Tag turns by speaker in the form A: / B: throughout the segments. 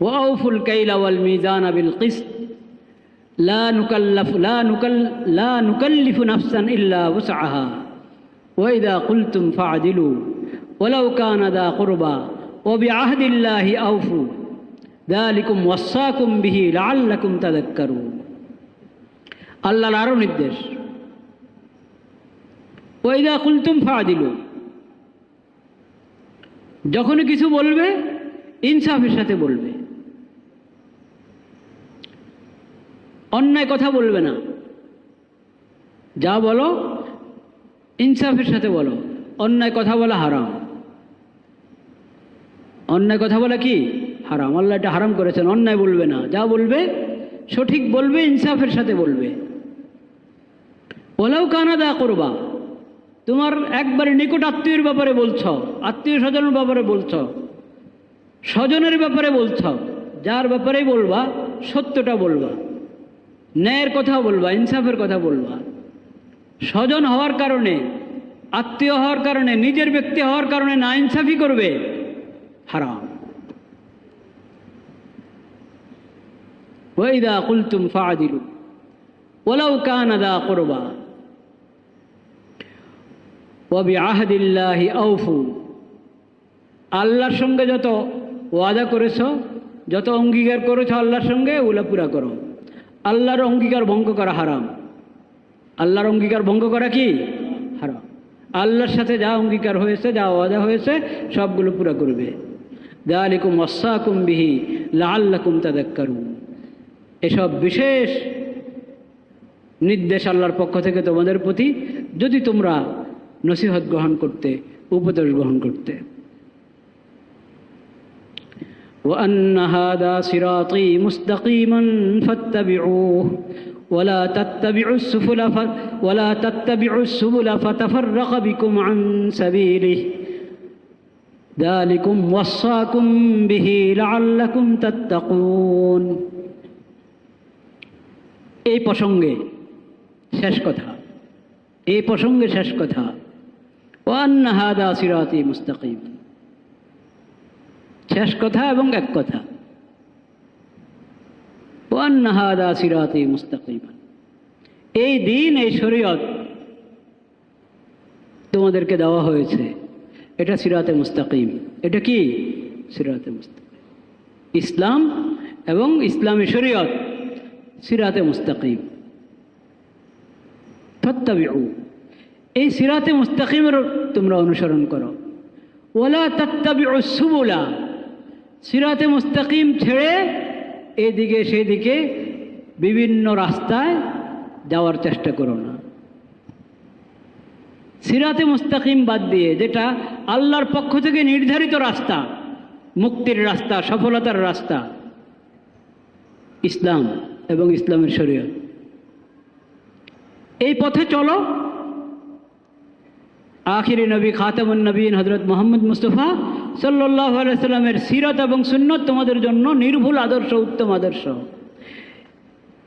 A: وأوفوا الكيل والميزان بالقسط لا نكلف لا نكل لا نكلف نفسا إلا وسعها وإذا قلتم فاعدلوا ولو كان ذا قربى وبعهد الله أوفوا ذلكم وصاكم به لعلكم تذكرون আল্লাহর আরও নির্দেশ ওইদা কুলতুম ফাদিলু যখনই কিছু বলবে ইনসাফের সাথে বলবে অন্যায় কথা বলবে না। যা বলো, ইনসাফের সাথে বলো। অন্যায় কথা বলা হারাম। অন্যায় কথা বলা কি? হারাম। আল্লাহ এটা হারাম করেছেন, অন্যায় বলবে না। যা বলবে, সঠিক বলবে, ইনসাফের সাথে বলবে। ওলাও কানা দা করবা। তোমার একবারে নিকট আত্মীয়ের ব্যাপারে বলছ, আত্মীয় স্বজনের ব্যাপারে বলছ, স্বজনের ব্যাপারে বলছ, যার ব্যাপারেই বলবা, সত্যটা বলবা। ন্যায়ের কথা বলবা, ইনসাফের কথা বলবা। স্বজন হওয়ার কারণে, আত্মীয় হওয়ার কারণে, নিজের ব্যক্তি হওয়ার কারণে না ইনসাফি করবে, হারাম। ওইদা কুলতুম ফাদিলু ওলাউ কান দা করবা ওবি আহদিল্লাহি আউফু আল্লাহর সঙ্গে যত ওয়াদা করেছ, যত অঙ্গীকার করেছ, আল্লাহর সঙ্গে ওলা পুরা করো। আল্লাহর অঙ্গীকার ভঙ্গ করা হারাম। আল্লাহর অঙ্গীকার ভঙ্গ করা কি? হারাম। আল্লাহর সাথে যা অঙ্গীকার হয়েছে, যা ওয়াদা হয়েছে, সবগুলো পুরা করবে। দালিকুম ওয়াসাকুম বিহি লাল্লাকুম তাদাক্কারুন। এসব বিশেষ নির্দেশ আল্লাহর পক্ষ থেকে তোমাদের প্রতি, যদি তোমরা নসিহত গ্রহণ করতে, উপদেশ গ্রহণ করতে। وأن هذا صراطي مستقيما فاتبعوه ولا تتبعوا السبل ف... ولا تتبعوا السبل فتفرق بكم عن سبيله ذلكم وصاكم به لعلكم تتقون এই প্রসঙ্গে শেষ কথা এই প্রসঙ্গে শেষ কথা ওয়ান্না হাদা সিরাতি মুস্তাকিম শেষ কথা এবং এক কথা। এই দিন, এই শরীয়ত তোমাদেরকে দেওয়া হয়েছে। এটা সিরাতে মুস্তাকিম। এটা কি? সিরাতে মুস্তাকিম। ইসলাম এবং ইসলামী শরীয়ত সিরাতে মুস্তাকিম। তত্তাবিউ এই সিরাতে মুস্তাকিমের তোমরা অনুসরণ করো। ওলা তত্তাবিউ সুবুলা। সিরাতে মুস্তাকিম ছেড়ে এদিকে সেদিকে বিভিন্ন রাস্তায় যাওয়ার চেষ্টা করো না। সিরাতে মুস্তাকিম বাদ দিয়ে যেটা আল্লাহর পক্ষ থেকে নির্ধারিত রাস্তা, মুক্তির রাস্তা, সফলতার রাস্তা, ইসলাম এবং ইসলামের শরীয়ত। এই পথে চলো আখিরি নবী খাতামুন নবীন হজরত মোহাম্মদ মুস্তফা সাল্লাহ সাল্লামের সিরত এবং সুন্নত তোমাদের জন্য নির্ভুল আদর্শ, উত্তম আদর্শ।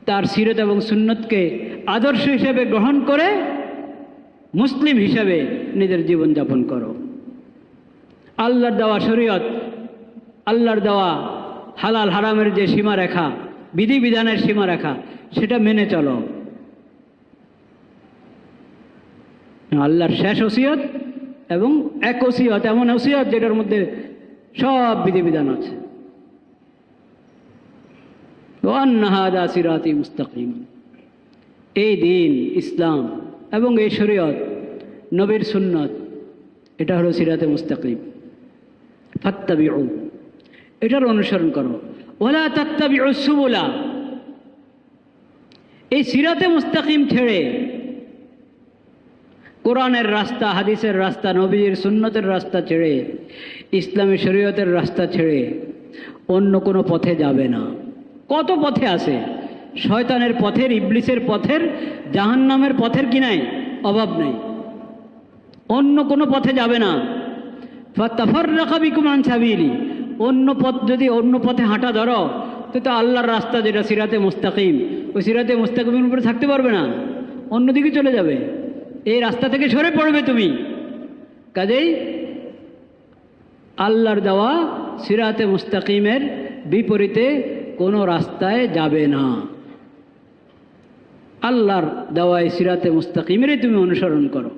A: তার সিরত এবং সুন্নতকে আদর্শ হিসেবে গ্রহণ করে মুসলিম হিসাবে নিজের জীবনযাপন করো। আল্লাহর দেওয়া শরীয়ত, আল্লাহর দেওয়া হালাল হারামের যে সীমারেখা, বিধিবিধানের সীমারেখা, সেটা মেনে চলো। আল্লাহর শেষ ওসিয়ত এবং এক ওসিয়ত, এমন ওসিয়ত যেটার মধ্যে সব বিধিবিধান আছে। মুস্তাকিম। এই দিন ইসলাম এবং এই শরীয়ত, নবীর সুন্নত, এটা হলো সিরাতে মুস্তাকিম। ফাত্তাবিউ, এটার অনুসরণ করো। ওলা তাত্তাবিউ সুবুলা, এই সিরাতে মুস্তাকিম ছেড়ে কোরআনের রাস্তা, হাদিসের রাস্তা, নবীর সুন্নতের রাস্তা ছেড়ে, ইসলামী শরীয়তের রাস্তা ছেড়ে অন্য কোনো পথে যাবে না। কত পথে আছে? শয়তানের পথের, ইবলিসের পথের, জাহান্নামের পথের কি নাই? অভাব নেই। অন্য কোনো পথে যাবে না। ফাত্তাফার রাখাবি কুমান সাবিলি। অন্য পথ যদি অন্য পথে হাঁটা ধরো, তো তো আল্লাহর রাস্তা যেটা সিরাতে মুস্তাকিম, ওই সিরাতে মুস্তাকিমের উপরে থাকতে পারবে না। অন্যদিকে চলে যাবে। এই রাস্তা থেকে সরে পড়বে তুমি। কাজেই আল্লাহর দেওয়া সিরাতে মুস্তাকিমের বিপরীতে কোনো রাস্তায় যাবে না। আল্লাহর দেওয়ায় সিরাতে মুস্তাকিমেরই তুমি অনুসরণ করো।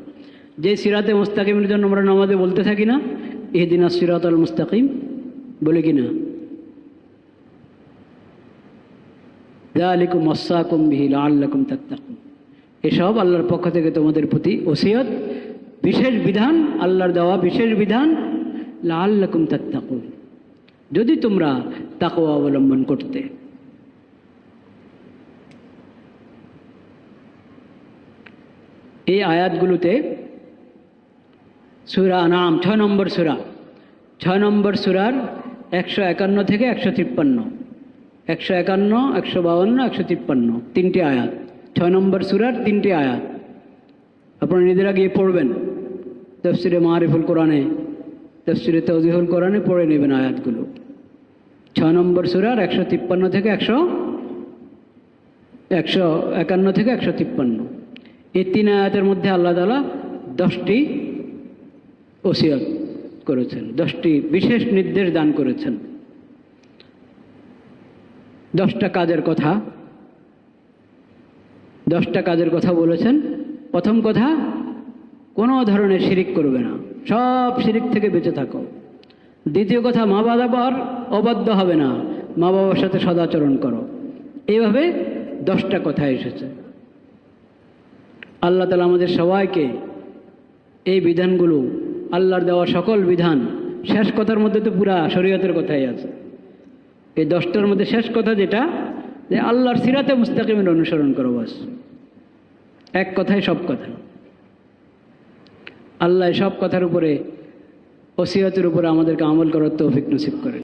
A: যে সিরাতে মুস্তাকিমের জন্য আমরা নামাজে বলতে থাকি না এদিন সিরাত আল মুস্তাকিম, বলে কি না? অসাকুম বিহিল আল্লাকুম তাত্তাকুম এসব আল্লাহর পক্ষ থেকে তোমাদের প্রতি ওসিয়ত। বিশেষ বিধান, আল্লাহর দেওয়া বিশেষ বিধান লাল্লাকুম তাত্তাকুম যদি তোমরা তাকওয়া অবলম্বন করতে। এই আয়াতগুলোতে সুরা নাম ছয় নম্বর সুরা, ছয় নম্বর সুরার একশো একান্ন থেকে একশো তিপ্পান্ন, একশো একান্ন, একশো বাউন্ন, একশো তিপ্পান্ন, তিনটি আয়াত। ছয় নম্বর সুরার তিনটি আয়াত। আপনারা নিজেরা গিয়ে পড়বেন। তফসিরে মারিফুল কোরআনে, তফসিরে তৌজিহুল কোরআনে পড়ে নেবেন আয়াতগুলো। ছয় নম্বর সুরার একশো তিপ্পান্ন থেকে একশো একশো একান্ন থেকে একশো তিপ্পান্ন। এই তিন আয়াতের মধ্যে আল্লাহ তালা দশটি ওসিয়ত করেছেন, দশটি বিশেষ নির্দেশ দান করেছেন। দশটা কাজের কথা দশটা কাজের কথা বলেছেন। প্রথম কথা, কোনো ধরনের শিরিক করবে না। সব শিরিক থেকে বেঁচে থাকো। দ্বিতীয় কথা, মা বাবার অবাধ্য হবে না। মা বাবার সাথে সদাচরণ করো। এইভাবে দশটা কথা এসেছে। আল্লাহ তালা আমাদের সবাইকে এই বিধানগুলো, আল্লাহর দেওয়া সকল বিধান, শেষ কথার মধ্যে তো পুরা শরীয়তের কথাই আছে। এই দশটার মধ্যে শেষ কথা যেটা যে আল্লাহর সিরাতে মুস্তাকিমের অনুসরণ করো বাস। এক কথাই সব কথা। আল্লাহ সব কথার উপরে ওসিয়তের উপরে আমাদেরকে আমল করার তৌফিক নসিব করে